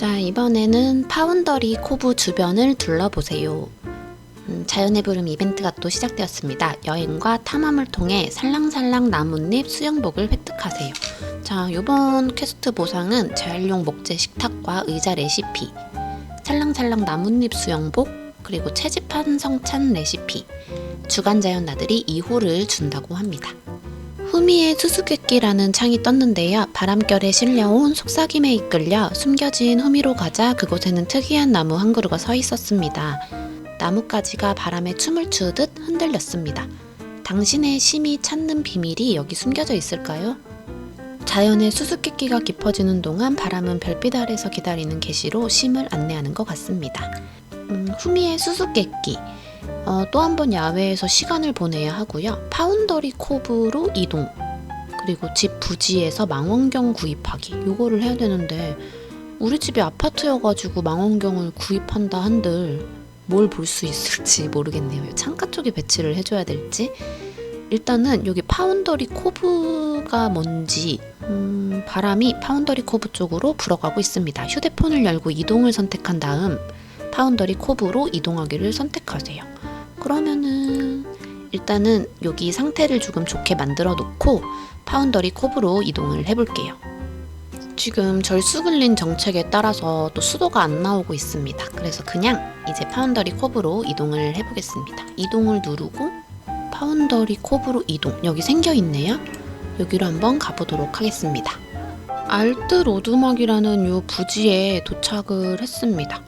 자, 이번에는 파운더리 코브 주변을 둘러보세요. 음, 자연의 부름 이벤트가 또 시작되었습니다. 여행과 탐험을 통해 살랑살랑 나뭇잎 수영복을 획득하세요. 자, 이번 퀘스트 보상은 재활용 목재 식탁과 의자 레시피, 살랑살랑 나뭇잎 수영복, 그리고 채집한 성찬 레시피, 주간 자연 나들이 2호를 준다고 합니다. 후미의 수수께끼라는 창이 떴는데요. 바람결에 실려온 속삭임에 이끌려 숨겨진 후미로 가자 그곳에는 특이한 나무 한 그루가 서 있었습니다. 나뭇가지가 바람에 춤을 추듯 흔들렸습니다. 당신의 심이 찾는 비밀이 여기 숨겨져 있을까요? 자연의 수수께끼가 깊어지는 동안 바람은 별빛 아래서 기다리는 계시로 심을 안내하는 것 같습니다. 음, 후미의 수수께끼. 어, 또한 번 야외에서 시간을 보내야 하고요. 파운더리 코브로 이동. 그리고 집 부지에서 망원경 구입하기. 요거를 해야 되는데 우리 집이 아파트여가지고 망원경을 구입한다 한들 뭘 볼 수 있을지 모르겠네요. 창가 쪽에 배치를 해줘야 될지. 일단은 여기 파운더리 코브가 뭔지 음, 바람이 파운더리 코브 쪽으로 불어가고 있습니다. 휴대폰을 열고 이동을 선택한 다음 파운더리 코브로 이동하기를 선택하세요. 그러면은 일단은 여기 상태를 조금 좋게 만들어 놓고 파운더리 코브로 이동을 해볼게요. 지금 절수글린 정책에 따라서 또 수도가 안 나오고 있습니다. 그래서 그냥 이제 파운더리 코브로 이동을 해보겠습니다. 이동을 누르고 파운더리 코브로 이동. 여기 생겨 있네요. 여기로 한번 가보도록 하겠습니다. 알트 로드막이라는 요 부지에 도착을 했습니다.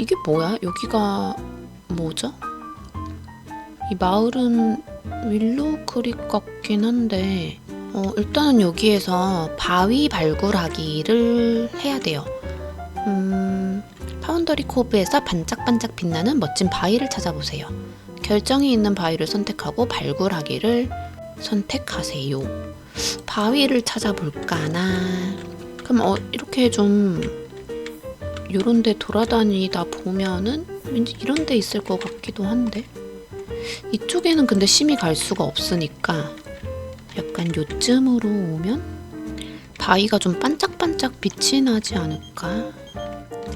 이게 뭐야? 여기가 뭐죠? 이 마을은 윌로우 크릭 같긴 한데 어, 일단은 여기에서 바위 발굴하기를 해야 돼요. 음, 파운더리 코브에서 반짝반짝 빛나는 멋진 바위를 찾아보세요. 결정이 있는 바위를 선택하고 발굴하기를 선택하세요. 바위를 찾아볼까나. 그럼 어, 이렇게 좀 요런 데 돌아다니다 보면은 왠지 이런 데 있을 것 같기도 한데. 이쪽에는 근데 심히 갈 수가 없으니까 약간 요쯤으로 오면 바위가 좀 반짝반짝 빛이 나지 않을까?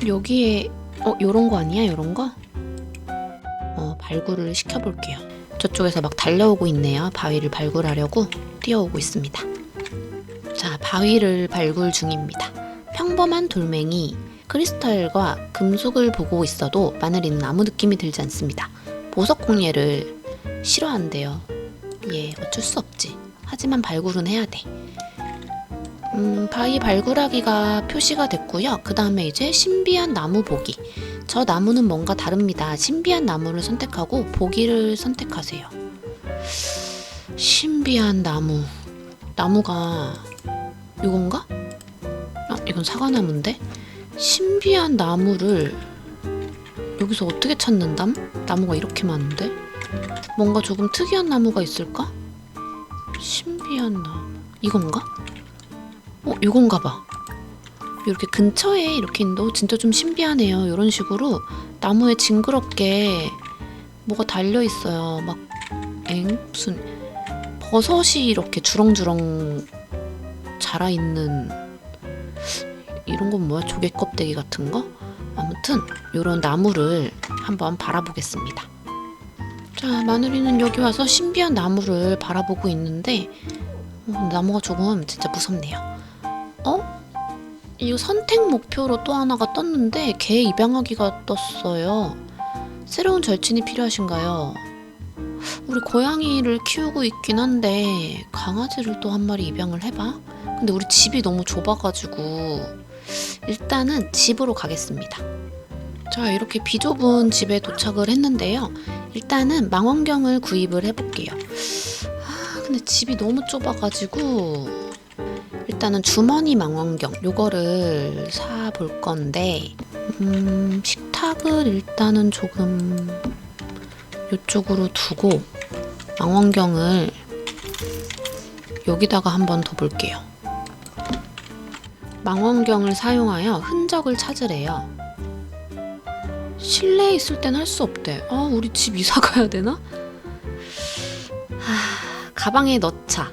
여기에 어 요런 거 아니야? 요런 거? 어 발굴을 시켜볼게요. 저쪽에서 막 달려오고 있네요. 바위를 발굴하려고 뛰어오고 있습니다. 자 바위를 발굴 중입니다. 평범한 돌멩이 크리스탈과 금속을 보고 있어도 마늘이는 아무 느낌이 들지 않습니다. 보석 공예를 싫어한대요. 예, 어쩔 수 없지. 하지만 발굴은 해야 돼. 음, 바위 발굴하기가 표시가 됐고요. 그 다음에 이제 신비한 나무 보기. 저 나무는 뭔가 다릅니다. 신비한 나무를 선택하고 보기를 선택하세요. 신비한 나무. 나무가 이건가? 아, 이건 사과나무인데? 신비한 나무를 여기서 어떻게 찾는담? 나무가 이렇게 많은데? 뭔가 조금 특이한 나무가 있을까? 신비한 나무 이건가? 어 이건가 봐 이렇게 근처에 이렇게 있는데 어, 진짜 좀 신비하네요 이런 식으로 나무에 징그럽게 뭐가 달려 있어요 막 엥 무슨 버섯이 이렇게 주렁주렁 자라 있는 이런 건 뭐야? 조개 껍데기 같은 거? 아무튼 이런 나무를 한번 바라보겠습니다. 자, 마누리는 여기 와서 신비한 나무를 바라보고 있는데 어, 나무가 조금 진짜 무섭네요. 어? 이 선택 목표로 또 하나가 떴는데 개 입양하기가 떴어요. 새로운 절친이 필요하신가요? 우리 고양이를 키우고 있긴 한데 강아지를 또 한 마리 입양을 해봐. 근데 우리 집이 너무 좁아가지고 일단은 집으로 가겠습니다. 자, 이렇게 비좁은 집에 도착을 했는데요. 일단은 망원경을 구입을 해볼게요. 아, 근데 집이 너무 좁아가지고 일단은 주머니 망원경 요거를 사 볼 건데 음, 식탁을 일단은 조금 이쪽으로 두고 망원경을 여기다가 한번 더 볼게요. 망원경을 사용하여 흔적을 찾으래요. 실내에 있을 땐 할 수 없대. 아, 우리 집 이사 가야 되나? 하, 가방에 넣자.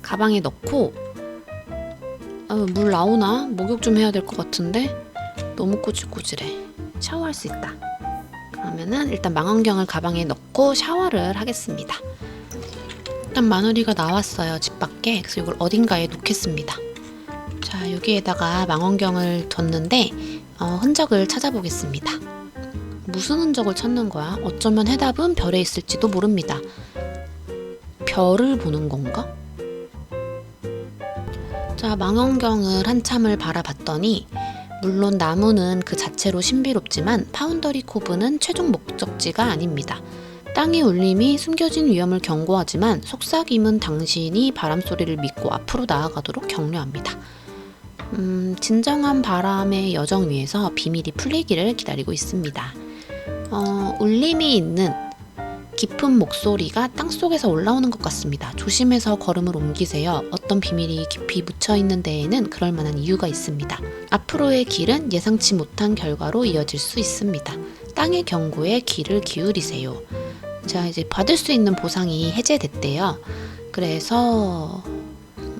가방에 넣고 아, 물 나오나? 목욕 좀 해야 될 것 같은데. 너무 꼬질꼬질해. 샤워할 수 있다. 그러면은 일단 망원경을 가방에 넣고 샤워를 하겠습니다. 일단 마누리가 나왔어요 집 밖에 그래서 이걸 어딘가에 놓겠습니다. 자 여기에다가 망원경을 뒀는데 어, 흔적을 찾아보겠습니다. 무슨 흔적을 찾는 거야? 어쩌면 해답은 별에 있을지도 모릅니다. 별을 보는 건가? 자, 망원경을 한참을 바라봤더니 물론 나무는 그 자체로 신비롭지만 파운더리 코브는 최종 목적지가 아닙니다. 땅의 울림이 숨겨진 위험을 경고하지만 속삭임은 당신이 바람 소리를 믿고 앞으로 나아가도록 격려합니다. 음, 진정한 바람의 여정 위에서 비밀이 풀리기를 기다리고 있습니다. 어, 울림이 있는 깊은 목소리가 땅 속에서 올라오는 것 같습니다. 조심해서 걸음을 옮기세요. 어떤 비밀이 깊이 묻혀 있는 데에는 그럴 만한 이유가 있습니다. 앞으로의 길은 예상치 못한 결과로 이어질 수 있습니다. 땅의 경고에 귀를 기울이세요. 자, 이제 받을 수 있는 보상이 해제됐대요. 그래서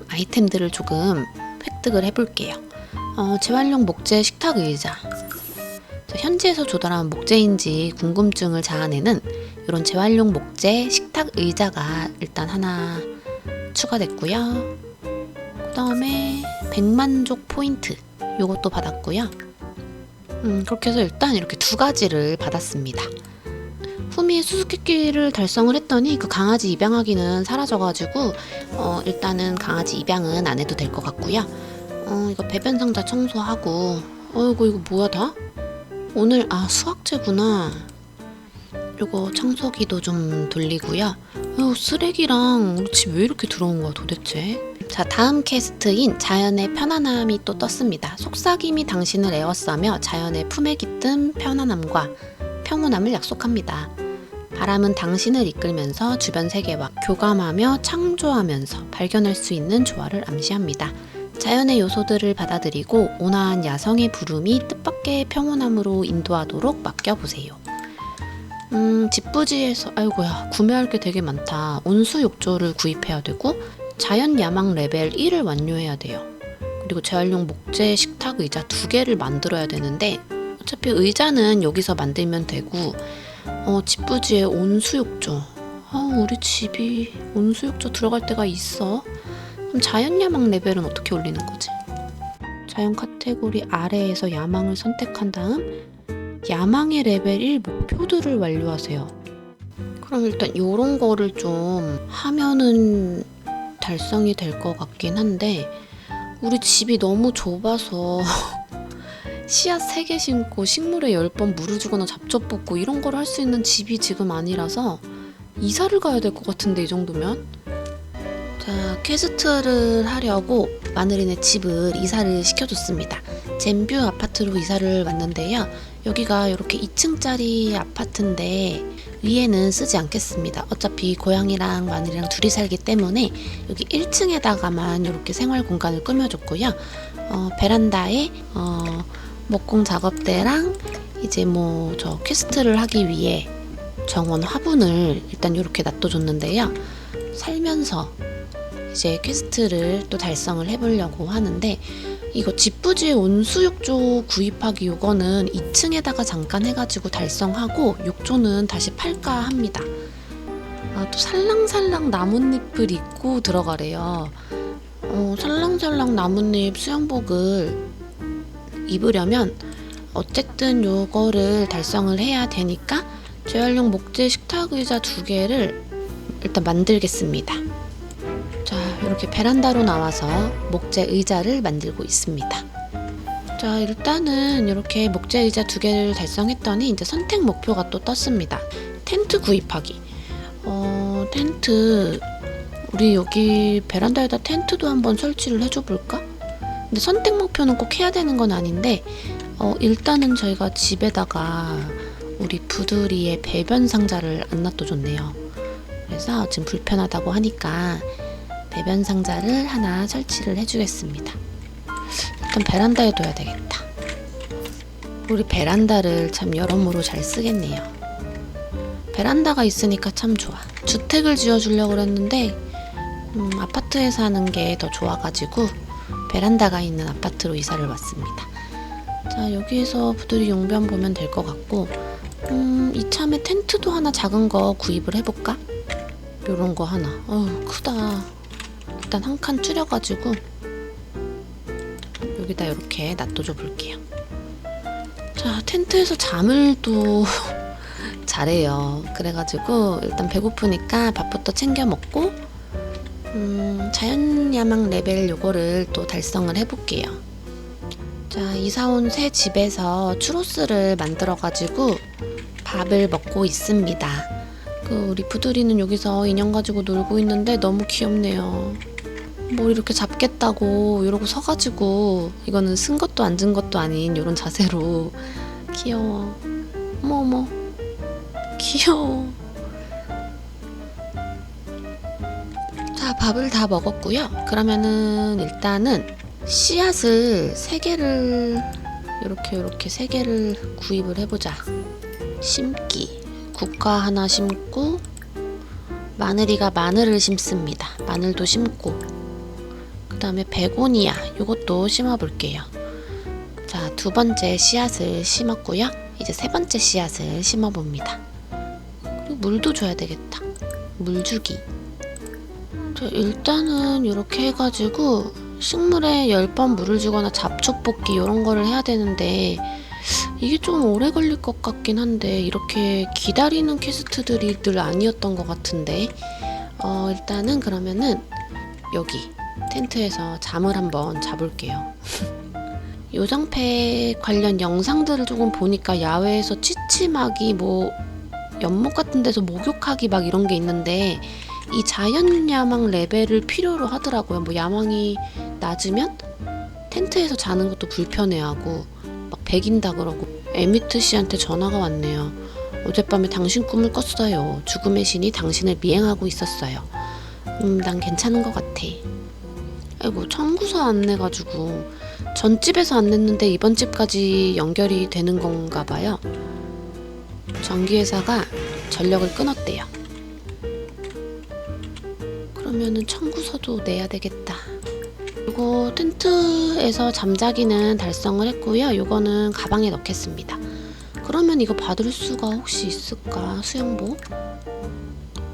아이템들을 조금 획득을 해볼게요. 어, 재활용 목재 식탁 의자. 자, 현지에서 조달한 목재인지 궁금증을 자아내는 이런 재활용 목재 식탁 의자가 일단 하나 추가됐고요. 그 다음에 백만족 포인트 요것도 받았고요. 음, 그렇게 해서 일단 이렇게 두 가지를 받았습니다. 후미의 수수께끼를 달성을 했더니 그 강아지 입양하기는 사라져가지고 어, 일단은 강아지 입양은 안 해도 될 것 같고요. 어, 이거 배변 상자 청소하고 어이구 이거 뭐야 다? 오늘 아 수학제구나. 요거 청소기도 좀 돌리고요. 어, 쓰레기랑 우리 집 왜 이렇게 들어온 거야 도대체? 자 다음 캐스트인 자연의 편안함이 또 떴습니다. 속삭임이 당신을 에워싸며 자연의 품에 깃든 편안함과 평온함을 약속합니다. 바람은 당신을 이끌면서 주변 세계와 교감하며 창조하면서 발견할 수 있는 조화를 암시합니다. 자연의 요소들을 받아들이고 온화한 야성의 부름이 뜻밖의 평온함으로 인도하도록 맡겨보세요. 음, 집부지에서 아이고야 구매할 게 되게 많다. 온수 욕조를 구입해야 되고 자연 야망 레벨 1을 완료해야 돼요. 그리고 재활용 목재 식탁 의자 두 개를 만들어야 되는데 어차피 의자는 여기서 만들면 되고 어, 집부지에 온수 욕조. 아, 우리 집이 온수 욕조 들어갈 데가 있어? 그럼 자연 야망 레벨은 어떻게 올리는 거지? 자연 카테고리 아래에서 야망을 선택한 다음 야망의 레벨 1 목표들을 완료하세요. 그럼 일단 요런 거를 좀 하면은 달성이 될 것 같긴 한데 우리 집이 너무 좁아서 씨앗 3개 심고 식물에 10번 물을 주거나 잡초 뽑고 이런 걸 할 수 있는 집이 지금 아니라서 이사를 가야 될 것 같은데 이 정도면 자 퀘스트를 하려고 마늘이네 집을 이사를 시켜줬습니다 젠뷰 아파트로 이사를 왔는데요 여기가 이렇게 2층짜리 아파트인데 위에는 쓰지 않겠습니다. 어차피 고양이랑 마늘이랑 둘이 살기 때문에 여기 1층에다가만 이렇게 생활 공간을 꾸며줬고요. 어, 베란다에 어, 목공 작업대랑 이제 뭐 저 퀘스트를 하기 위해 정원 화분을 일단 이렇게 놔둬줬는데요. 살면서 이제 퀘스트를 또 달성을 해보려고 하는데 이거 집부지에 온수욕조 구입하기 요거는 2층에다가 잠깐 해가지고 달성하고 욕조는 다시 팔까 합니다. 아, 또 살랑살랑 나뭇잎을 입고 들어가래요. 어, 살랑살랑 나뭇잎 수영복을 입으려면 어쨌든 요거를 달성을 해야 되니까 재활용 목재 식탁 의자 두 개를 일단 만들겠습니다. 자, 이렇게 베란다로 나와서 목재 의자를 만들고 있습니다. 자, 일단은 이렇게 목재 의자 두 개를 달성했더니 이제 선택 목표가 또 떴습니다. 텐트 구입하기. 어, 텐트 우리 여기 베란다에다 텐트도 한번 설치를 해줘 볼까? 근데 선택 목표는 꼭 해야 되는 건 아닌데 어, 일단은 저희가 집에다가 우리 부두리의 배변 상자를 안 놔둬줬네요. 그래서 지금 불편하다고 하니까 배변 상자를 하나 설치를 해주겠습니다. 일단 베란다에 둬야 되겠다. 우리 베란다를 참 여러모로 잘 쓰겠네요. 베란다가 있으니까 참 좋아. 주택을 지어주려고 그랬는데 음, 아파트에 사는 게 더 좋아가지고 베란다가 있는 아파트로 이사를 왔습니다. 자 여기에서 부들이 용변 보면 될 것 같고 음 이참에 텐트도 하나 작은 거 구입을 해볼까? 요런 거 하나 어우 크다 일단 한 칸 줄여가지고 여기다 이렇게 놔둬줘 볼게요 자 텐트에서 잠을 또 잘해요 그래가지고 일단 배고프니까 밥부터 챙겨 먹고 음, 자연야망 레벨 요거를 또 달성을 해볼게요 자, 이사 온 새 집에서 추로스를 만들어가지고 밥을 먹고 있습니다. 그 우리 부두리는 여기서 인형 가지고 놀고 있는데 너무 귀엽네요. 뭘 이렇게 잡겠다고 이러고 서가지고 이거는 쓴 것도 앉은 것도 아닌 이런 자세로 귀여워. 어머 어머 귀여워. 자 밥을 다 먹었고요. 그러면은 일단은 씨앗을 세 개를 이렇게 이렇게 세 개를 구입을 해보자. 심기 국화 하나 심고 마늘이가 마늘을 심습니다. 마늘도 심고 그 다음에 베고니아 이것도 심어볼게요. 자 두 번째 씨앗을 심었고요. 이제 세 번째 씨앗을 심어봅니다. 그리고 물도 줘야 되겠다. 물 주기. 자, 일단은 이렇게 해가지고 식물에 10번 물을 주거나 잡초 뽑기 이런 거를 해야 되는데 이게 좀 오래 걸릴 것 같긴 한데 이렇게 기다리는 퀘스트들이 늘 아니었던 것 같은데. 어 일단은 그러면은 여기 텐트에서 잠을 한번 자볼게요. 요정패 관련 영상들을 조금 보니까 야외에서 취침하기 뭐 연못 같은 데서 목욕하기 막 이런 게 있는데 이 자연 야망 레벨을 필요로 하더라고요 뭐 야망이 낮으면 텐트에서 자는 것도 불편해하고 막 배긴다 그러고 에미트 씨한테 전화가 왔네요. 어젯밤에 당신 꿈을 꿨어요. 죽음의 신이 당신을 미행하고 있었어요. 음, 난 괜찮은 것 같아. 아이고, 청구서 안 내가지고 전 집에서 안 냈는데 이번 집까지 연결이 되는 건가 봐요. 전기회사가 전력을 끊었대요. 그러면은 청구서도 내야 되겠다. 이거 텐트에서 잠자기는 달성을 했고요. 이거는 가방에 넣겠습니다. 그러면 이거 받을 수가 혹시 있을까? 수영복?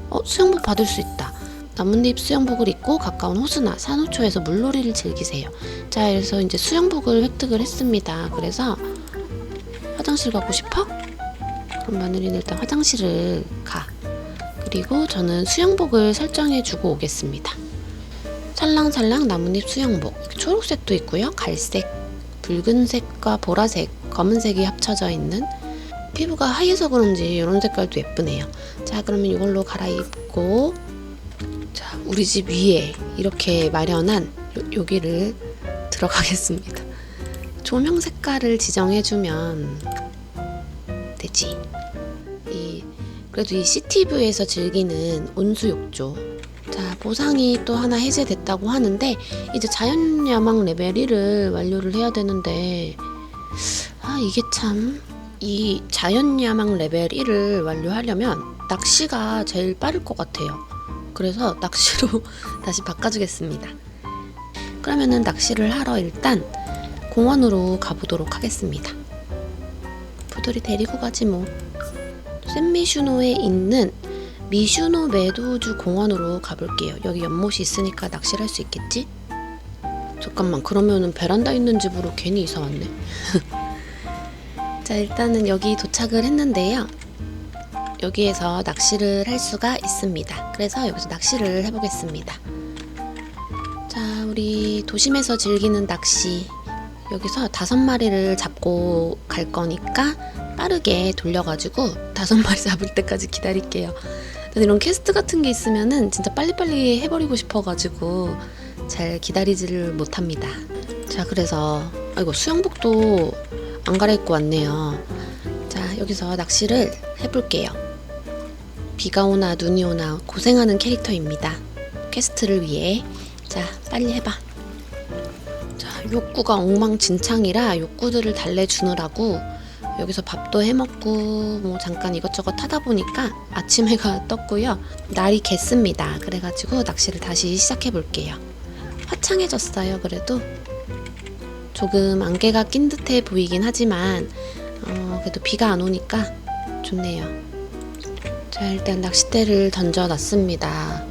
어, 수영복 받을 수 있다. 나뭇잎 수영복을 입고 가까운 호수나 산호초에서 물놀이를 즐기세요. 자, 그래서 이제 수영복을 획득을 했습니다. 그래서 화장실 가고 싶어? 그럼 마늘이는 일단 화장실을 가. 그리고 저는 수영복을 설정해 주고 오겠습니다. 살랑살랑 나뭇잎 수영복. 초록색도 있고요. 갈색 붉은색과 보라색 검은색이 합쳐져 있는 피부가 하얘서 그런지 이런 색깔도 예쁘네요. 자 그러면 이걸로 갈아입고 자 우리 집 위에 이렇게 마련한 요, 여기를 들어가겠습니다. 조명 색깔을 지정해주면 되지. 이 그래도 이 시티뷰에서 즐기는 온수욕조 자, 보상이 또 하나 해제됐다고 하는데 이제 자연야망 레벨 1을 완료를 해야 되는데 아, 이게 참 이 자연야망 레벨 1을 완료하려면 낚시가 제일 빠를 것 같아요. 그래서 낚시로 다시 바꿔주겠습니다. 그러면은 낚시를 하러 일단 공원으로 가보도록 하겠습니다. 부들이 데리고 가지 뭐. 샌미슈노에 있는 미슈노 메도주 공원으로 가볼게요. 여기 연못이 있으니까 낚시를 할 수 있겠지? 잠깐만 그러면은 베란다 있는 집으로 괜히 이사 왔네. 자 일단은 여기 도착을 했는데요. 여기에서 낚시를 할 수가 있습니다. 그래서 여기서 낚시를 해보겠습니다. 자 우리 도심에서 즐기는 낚시 여기서 다섯 마리를 잡고 갈 거니까 빠르게 돌려가지고 다섯 마리 잡을 때까지 기다릴게요. 이런 퀘스트 같은 게 있으면은 진짜 빨리빨리 해버리고 싶어가지고 잘 기다리지를 못합니다. 자, 그래서 아이고 수영복도 안 갈아입고 왔네요. 자, 여기서 낚시를 해볼게요. 비가 오나 눈이 오나 고생하는 캐릭터입니다. 퀘스트를 위해 자, 빨리 해봐. 자, 욕구가 엉망진창이라 욕구들을 달래주느라고 여기서 밥도 해먹고 뭐 잠깐 이것저것 하다 보니까 아침 해가 떴고요. 날이 겠습니다. 그래가지고 낚시를 다시 시작해 볼게요. 화창해졌어요. 그래도 조금 안개가 낀 듯해 보이긴 하지만 어, 그래도 비가 안 오니까 좋네요. 자 일단 낚싯대를 던져놨습니다.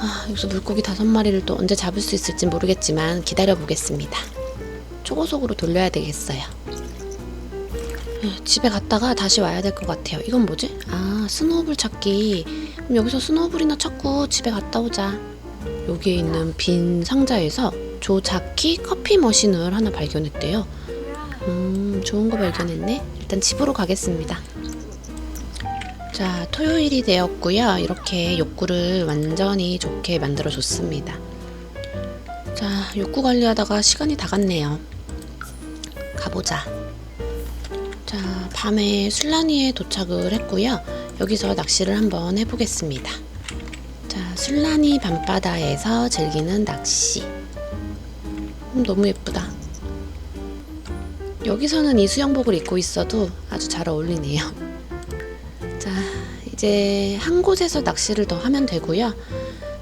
아, 여기서 물고기 다섯 마리를 또 언제 잡을 수 있을지 모르겠지만 기다려 보겠습니다. 초고속으로 돌려야 되겠어요. 예, 집에 갔다가 다시 와야 될 것 같아요. 이건 뭐지? 아, 스노우볼 찾기. 그럼 여기서 스노우볼이나 찾고 집에 갔다 오자. 여기에 있는 빈 상자에서 조자키 커피 머신을 하나 발견했대요. 음, 좋은 거 발견했네. 일단 집으로 가겠습니다. 자, 토요일이 되었고요. 이렇게 욕구를 완전히 좋게 만들어 줬습니다. 자, 욕구 관리하다가 시간이 다 갔네요. 가보자. 자, 밤에 술라니에 도착을 했고요. 여기서 낚시를 한번 해보겠습니다. 자, 술라니 밤바다에서 즐기는 낚시. 음, 너무 예쁘다. 여기서는 이 수영복을 입고 있어도 아주 잘 어울리네요. 자, 이제 한 곳에서 낚시를 더 하면 되고요.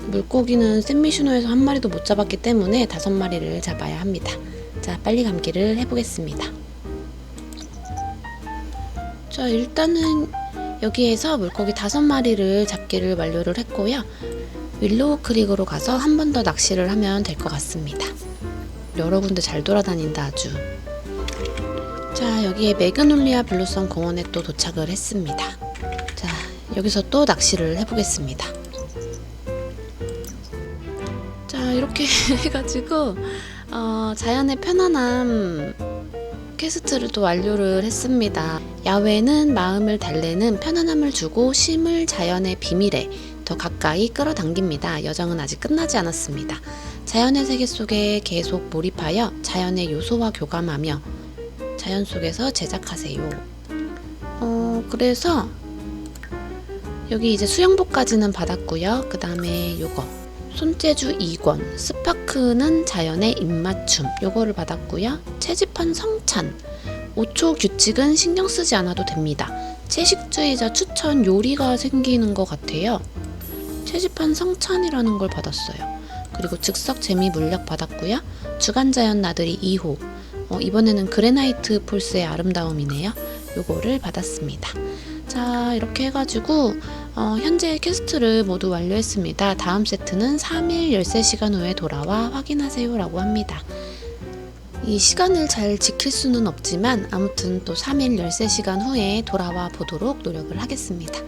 물고기는 샌미슈노에서 한 마리도 못 잡았기 때문에 다섯 마리를 잡아야 합니다. 자, 빨리 감기를 해보겠습니다. 자, 일단은 여기에서 물고기 다섯 마리를 잡기를 완료를 했고요. 윌로우 크릭으로 가서 한 번 더 낚시를 하면 될 것 같습니다. 여러 군데 잘 돌아다닌다 아주. 자, 여기에 매그놀리아 블루성 공원에 또 도착을 했습니다. 자, 여기서 또 낚시를 해보겠습니다. 자, 이렇게 해가지고 어, 자연의 편안함 퀘스트를 또 완료를 했습니다. 야외는 마음을 달래는 편안함을 주고 심을 자연의 비밀에 더 가까이 끌어당깁니다. 여정은 아직 끝나지 않았습니다. 자연의 세계 속에 계속 몰입하여 자연의 요소와 교감하며 자연 속에서 제작하세요. 어, 그래서 여기 이제 수영복까지는 받았고요. 그 다음에 요거 손재주 2권 스파크는 자연의 입맞춤 요거를 받았고요. 채집한 성찬 5초 규칙은 신경 쓰지 않아도 됩니다. 채식주의자 추천 요리가 생기는 것 같아요. 채집한 성찬이라는 걸 받았어요. 그리고 즉석 재미 물약 받았고요. 주간자연 나들이 2호 어, 이번에는 그레나이트 폴스의 아름다움이네요. 요거를 받았습니다. 자 이렇게 해가지고 어, 현재 퀘스트를 모두 완료했습니다. 다음 세트는 3일 13시간 후에 돌아와 확인하세요 라고 합니다. 이 시간을 잘 지킬 수는 없지만 아무튼 또 3일 13시간 후에 돌아와 보도록 노력을 하겠습니다.